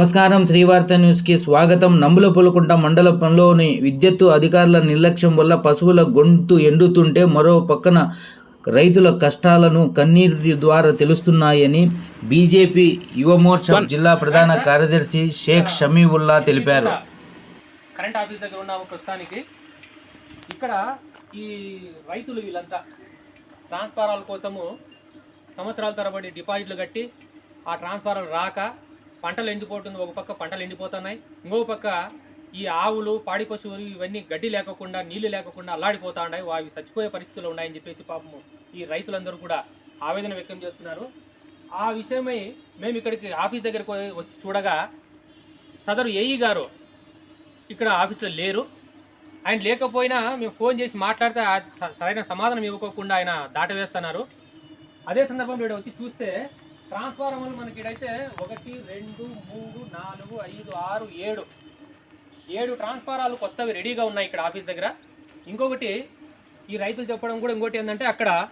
నమస్కారం. శ్రీవార్త న్యూస్కి స్వాగతం. నంబుల పులకుంట మండలంలోని విద్యుత్తు అధికారుల నిర్లక్ష్యం వల్ల పశువుల గొంతు ఎండుతుంటే మరో పక్కన రైతుల కష్టాలను కన్నీటి ద్వారా తెలుస్తున్నాయని బీజేపీ యువమోర్చా జిల్లా ప్రధాన కార్యదర్శి షేక్ షమీవుల్లా తెలిపారు. కరెంట్ ఆఫీస్ దగ్గర ఉన్నాము ప్రస్తుతానికి. ఇక్కడ ఈ రైతులు వీళ్ళంతా ట్రాన్స్ఫారాల కోసము సంవత్సరాల తరబడి డిపాజిట్లు కట్టి ఆ ట్రాన్స్ఫారాలు రాక పంటలు ఎండిపోతుంది ఒక పక్క పంటలు ఎండిపోతున్నాయి ఇంకో పక్క ఈ ఆవులు పాడి పశువులు ఇవన్నీ గడ్డి లేకుండా నీళ్ళు లేకుండా అల్లాడిపోతా ఉన్నాయి. అవి చచ్చిపోయే పరిస్థితులు ఉన్నాయని చెప్పేసి పాపము ఈ రైతులందరూ కూడా ఆవేదన వ్యక్తం చేస్తున్నారు. ఆ విషయమై మేము ఇక్కడికి ఆఫీస్ దగ్గరకు వచ్చి చూడగా సదరు ఏఈ గారు ఇక్కడ ఆఫీస్లో లేరు. ఆయన లేకపోయినా మేము ఫోన్ చేసి మాట్లాడితే సరైన సమాధానం ఇవ్వకోకుండా ఆయన దాటవేస్తున్నారు. అదే సందర్భంలో వచ్చి చూస్తే ట్రాన్స్ఫార్మర్లు మనకి ఇడైతే ఒకటి రెండు మూడు నాలుగు ఐదు ఆరు ఏడు. ఏడు ట్రాన్స్ఫారాలు కొత్తవి రెడీగా ఉన్నాయి ఇక్కడ ఆఫీస్ దగ్గర. ఇంకొకటి ఈ రైతులు చెప్పడం కూడా ఇంకోటి ఏంటంటే అక్కడ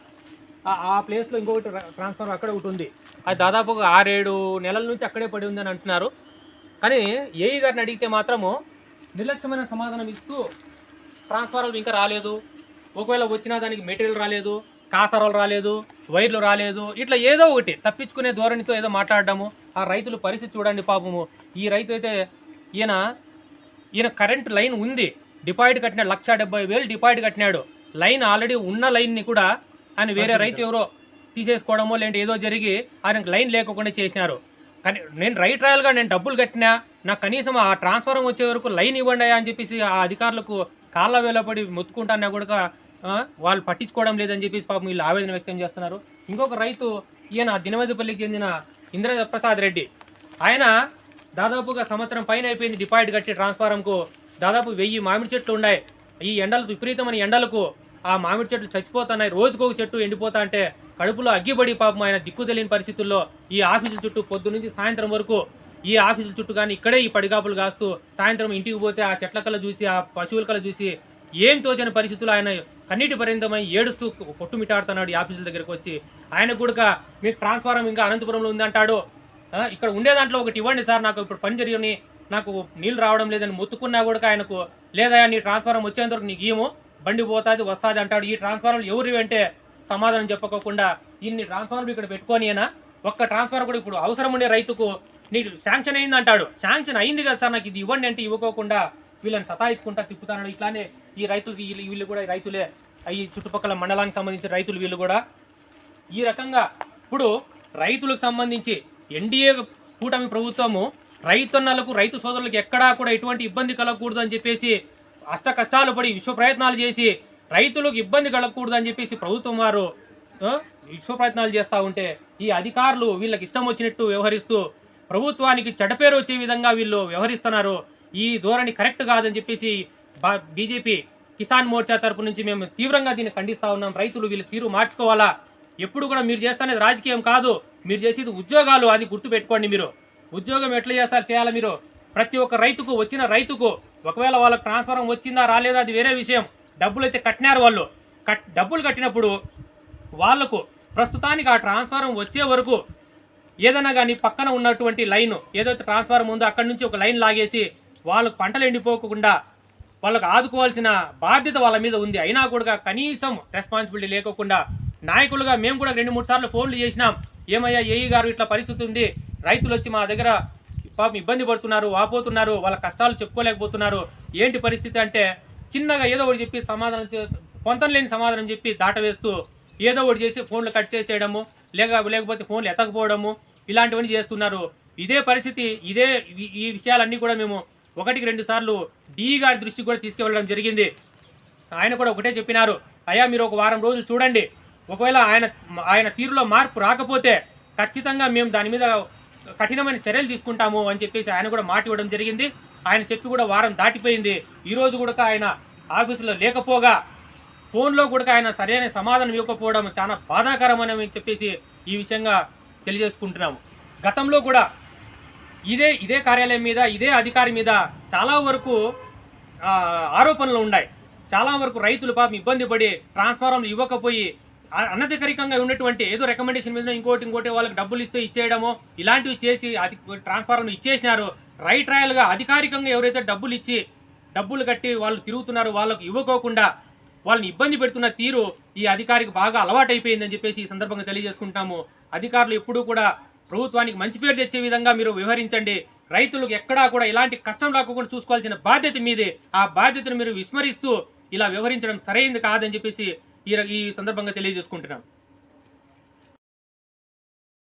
ఆ- ఆ ప్లేస్లో ఇంకొకటి ట్రాన్స్ఫార్మర్ అక్కడ ఒకటి ఉంది. అది దాదాపు ఒక ఆరేడు నెలల నుంచి అక్కడే పడి ఉందని అంటున్నారు. కానీ ఏఈ గారిని అడిగితే మాత్రము నిర్లక్ష్యమైన సమాధానం ఇస్తూ ట్రాన్స్ఫార్మర్లు ఇంకా రాలేదు. ఒకవేళ వచ్చినా దానికి మెటీరియల్ రాలేదు. కాసరాలు రాలేదు వైర్లు రాలేదు ఇట్లా ఏదో ఒకటి తప్పించుకునే ధోరణితో ఏదో మాట్లాడడము. ఆ రైతుల పరిస్థితి చూడండి పాపము. ఈ రైతు అయితే ఈయన ఈయన కరెంట్ లైన్ ఉంది. డిపాజిట్ కట్టినాడు లక్ష డెబ్బై వేలు డిపాజిట్ కట్టినాడు. లైన్ ఆల్రెడీ ఉన్న లైన్ని కూడా ఆయన వేరే రైతు ఎవరో తీసేసుకోవడమో లేదంటే ఏదో జరిగి ఆయనకు లైన్ లేకుండా చేసినారు. కానీ నేను రైట్ రాయల్గా నేను డబ్బులు కట్టినా నాకు కనీసం ఆ ట్రాన్స్ఫారం వచ్చే వరకు లైన్ ఇవ్వండి అని చెప్పేసి ఆ అధికారులకు కాళ్ళ వేలపడి మొత్తుకుంటానా కూడా వాళ్ళు పట్టించుకోవడం లేదని చెప్పేసి పాపం వీళ్ళు ఆవేదన వ్యక్తం చేస్తున్నారు. ఇంకొక రైతు ఈయన దినమదిపల్లికి చెందిన ఇంద్రప్రసాద్ రెడ్డి. ఆయన దాదాపుగా సంవత్సరం పైన అయిపోయింది డిపాజిట్ కట్టి ట్రాన్స్ఫారంకు. దాదాపు వెయ్యి మామిడి చెట్లు ఉన్నాయి. ఈ ఎండలకు విపరీతమైన ఎండలకు ఆ మామిడి చెట్లు చచ్చిపోతున్నాయి. రోజుకు ఒక చెట్టు ఎండిపోతా అంటే కడుపులో అగ్గిపడి పాపం ఆయన దిక్కు తెలియని పరిస్థితుల్లో ఈ ఆఫీసుల చుట్టూ పొద్దు నుంచి సాయంత్రం వరకు ఈ ఆఫీసుల చుట్టూ కానీ ఇక్కడే ఈ పడిగాపులు కాస్తూ సాయంత్రం ఇంటికి పోతే ఆ చెట్ల కళ్ళ చూసి ఆ పశువుల కళ్ళ చూసి ఏం తోచని పరిస్థితులు ఆయన కన్నీటి పర్యంతమై ఏడుస్తూ కొట్టుమిటాడుతున్నాడు ఈ ఆఫీసుల దగ్గరకు వచ్చి. ఆయన కూడా మీకు ట్రాన్స్ఫారం ఇంకా అనంతపురంలో ఉందంటాడు. ఇక్కడ ఉండే దాంట్లో ఒకటి ఇవ్వండి సార్ నాకు ఇప్పుడు పని జరిగి నాకు నీళ్ళు రావడం లేదని మొత్తుకున్నా కూడా ఆయనకు లేదా నీ ట్రాన్స్ఫారం వచ్చేంత వరకు నీకు ఏమో బండి పోతాది వస్తాది అంటాడు. ఈ ట్రాన్స్ఫారం ఎవరు అంటే సమాధానం చెప్పకోకుండా ఇన్ని ట్రాన్స్ఫార్మర్లు ఇక్కడ పెట్టుకొని అయినా ఒక్క ట్రాన్స్ఫార్మర్ కూడా ఇప్పుడు అవసరం ఉండే రైతుకు నీకు శాంక్షన్ అయింది అంటాడు. శాంక్షన్ అయింది కదా సార్ నాకు ఇది ఇవ్వండి అంటే ఇవ్వకోకుండా వీళ్ళని సతాయించుకుంటా తిప్పుతాడు ఇట్లానే ఈ రైతులు వీళ్ళు వీళ్ళు కూడా రైతులే ఈ చుట్టుపక్కల మండలానికి సంబంధించిన రైతులు వీళ్ళు కూడా ఈ రకంగా ఇప్పుడు రైతులకు సంబంధించి ఎన్డీఏ కూటమి ప్రభుత్వము రైతన్నలకు రైతు సోదరులకు ఎక్కడా కూడా ఎటువంటి ఇబ్బంది కలగకూడదు అని చెప్పేసి అష్ట కష్టాలు పడి విశ్వ ప్రయత్నాలు చేసి రైతులకు ఇబ్బంది కలగకూడదు అని చెప్పేసి ప్రభుత్వం వారు విశ్వ ప్రయత్నాలు చేస్తూ ఉంటే ఈ అధికారులు వీళ్ళకి ఇష్టం వచ్చినట్టు వ్యవహరిస్తూ ప్రభుత్వానికి చెడపేరు వచ్చే విధంగా వీళ్ళు వ్యవహరిస్తున్నారు. ఈ ధోరణి కరెక్ట్ కాదని చెప్పేసి బా- బీజేపీ కిసాన్ మోర్చా తరపు నుంచి మేము తీవ్రంగా దీన్ని ఖండిస్తూ ఉన్నాం. రైతులు వీళ్ళు తీరు మార్చుకోవాలా? ఎప్పుడు కూడా మీరు చేస్తానేది రాజకీయం కాదు. మీరు చేసేది ఉద్యోగాలు అది గుర్తు పెట్టుకోండి మీరు. ఉద్యోగం ఎట్లా చేస్తారు చేయాలి మీరు? ప్రతి ఒక్క రైతుకు వచ్చిన రైతుకు ఒకవేళ వాళ్ళకి ట్రాన్స్ఫారం వచ్చిందా రాలేదా అది వేరే విషయం. డబ్బులు అయితే కట్టినారు వాళ్ళు. కట్ డబ్బులు కట్టినప్పుడు వాళ్ళకు ప్రస్తుతానికి ఆ ట్రాన్స్ఫారం వచ్చే వరకు ఏదైనా కానీ పక్కన ఉన్నటువంటి లైన్ ఏదైతే ట్రాన్స్ఫారం ఉందో అక్కడి నుంచి ఒక లైన్ లాగేసి వాళ్ళకు పంటలు ఎండిపోకుండా వాళ్ళకు ఆదుకోవాల్సిన బాధ్యత వాళ్ళ మీద ఉంది. అయినా కూడా కనీసం రెస్పాన్సిబిలిటీ లేకోకుండా నాయకులుగా మేము కూడా రెండు మూడు సార్లు ఫోన్లు చేసినాం. ఏమయ్యా ఏఈ గారు ఇట్లా పరిస్థితి ఉంది? రైతులు వచ్చి మా దగ్గర పాపం ఇబ్బంది పడుతున్నారు వాపోతున్నారు వాళ్ళ కష్టాలు చెప్పుకోలేకపోతున్నారు. ఏంటి పరిస్థితి అంటే చిన్నగా ఏదో ఒకటి చెప్పి సమాధానం పొంతం లేని సమాధానం చెప్పి దాటవేస్తూ ఏదో ఒకటి చేసి ఫోన్లు కట్ చేసేయడము లేక లేకపోతే ఫోన్లు ఎత్తకపోవడము ఇలాంటివన్నీ చేస్తున్నారు. ఇదే పరిస్థితి ఇదే ఈ విషయాలన్నీ కూడా మేము ఒకటికి రెండు సార్లు డి గారి దృష్టికి కూడా తీసుకువెళ్ళడం జరిగింది. ఆయన కూడా ఒకటే చెప్పినారు అయ్యా మీరు ఒక వారం రోజులు చూడండి. ఒకవేళ ఆయన ఆయన తీరులో మార్పు రాకపోతే ఖచ్చితంగా మేము దాని మీద కఠినమైన చర్యలు తీసుకుంటాము అని చెప్పేసి ఆయన కూడా మాట ఇవ్వడం జరిగింది. ఆయన చెప్పి కూడా వారం దాటిపోయింది. ఈరోజు కూడా ఆయన ఆఫీసులో లేకపోగా ఫోన్లో కూడా ఆయన సరైన సమాధానం ఇవ్వకపోవడం చాలా బాధాకరమని చెప్పేసి ఈ విషయంగా తెలియజేసుకుంటున్నాము. గతంలో కూడా ఇదే ఇదే కార్యాలయం మీద ఇదే అధికారి మీద చాలా వరకు ఆరోపణలు ఉన్నాయి. చాలా వరకు రైతులు పాపం ఇబ్బంది పడి ట్రాన్స్ఫారంలు ఇవ్వకపోయి అనధికారికంగా ఉన్నటువంటి ఏదో రికమెండేషన్ మీద ఇంకోటి ఇంకోటి వాళ్ళకి డబ్బులు ఇస్తే ఇచ్చేయడము ఇలాంటివి చేసి అది ట్రాన్స్ఫార్మర్లు ఇచ్చేసినారు. రైట్ రాయల్గా అధికారికంగా ఎవరైతే డబ్బులు ఇచ్చి డబ్బులు కట్టి వాళ్ళు తిరుగుతున్నారు వాళ్ళకు ఇవ్వకోకుండా వాళ్ళని ఇబ్బంది పెడుతున్న తీరు ఈ అధికారికి బాగా అలవాటైపోయిందని చెప్పేసి ఈ సందర్భంగా తెలియజేసుకుంటాము. అధికారులు ఎప్పుడూ కూడా ప్రభుత్వానికి మంచి పేరు తెచ్చే విధంగా మీరు వ్యవహరించండి. రైతులకు ఎక్కడా కూడా ఇలాంటి కష్టం రాకుండా చూసుకోవాల్సిన బాధ్యత మీదే. ఆ బాధ్యతను మీరు విస్మరిస్తూ ఇలా వ్యవహరించడం సరైంది కాదని చెప్పేసి ఈ ఈ సందర్భంగా తెలియజేసుకుంటున్నాం.